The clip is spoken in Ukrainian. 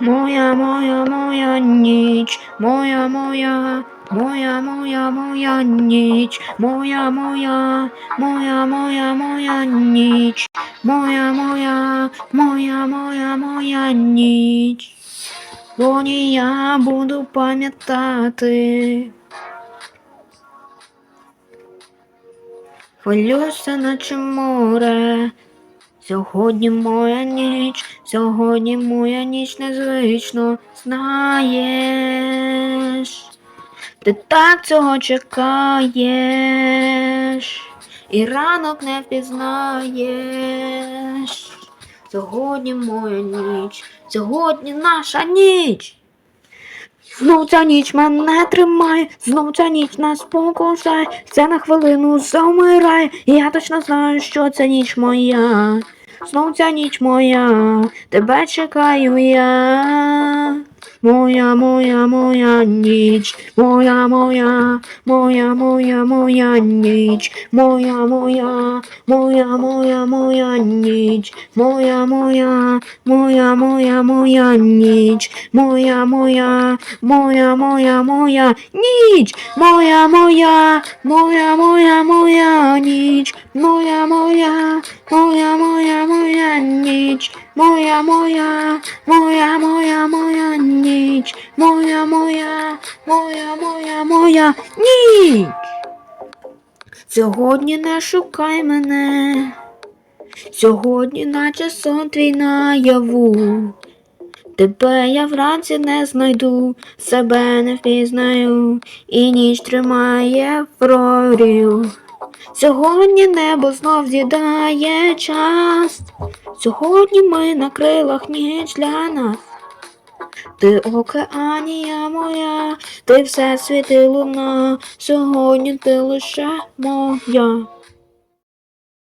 Моя, моя, моя ніч, моя, моя, моя, моя, моя ніч, моя, моя, моя, моя, моя ніч, моя, моя, моя, моя, моя ніч. Бо я буду пам'ятати. Хвилюся, наче море. Сьогодні моя ніч, сьогодні моя ніч незвично знаєш. Ти так цього чекаєш, і ранок не впізнаєш. Сьогодні моя ніч, сьогодні наша ніч. Знов ця ніч мене тримає, знов ця ніч нас покусає, це на хвилину замирає, я точно знаю, що ця ніч моя. Знов ця ніч моя, тебе чекаю я. Моя, моя, моя ніч, моя, моя, моя, моя, моя ніч, моя, моя, моя, моя, моя ніч, моя, моя, моя, моя, моя ніч, моя, моя, моя, моя, моя ніч, моя, моя, моя, моя, моя ніч, моя, моя, моя, моя, моя ніч, моя, моя, моя, моя, моя ніч, моя, моя, моя, моя, моя ніч. Сьогодні не шукай мене, сьогодні, наче сон твій наяву. Тебе я вранці не знайду, себе не впізнаю, і ніч тримає прорів. Сьогодні небо знов з'їдає час. Сьогодні ми на крилах ніч для нас. Ти океанія моя, ти все світи луна, сьогодні ти лише моя.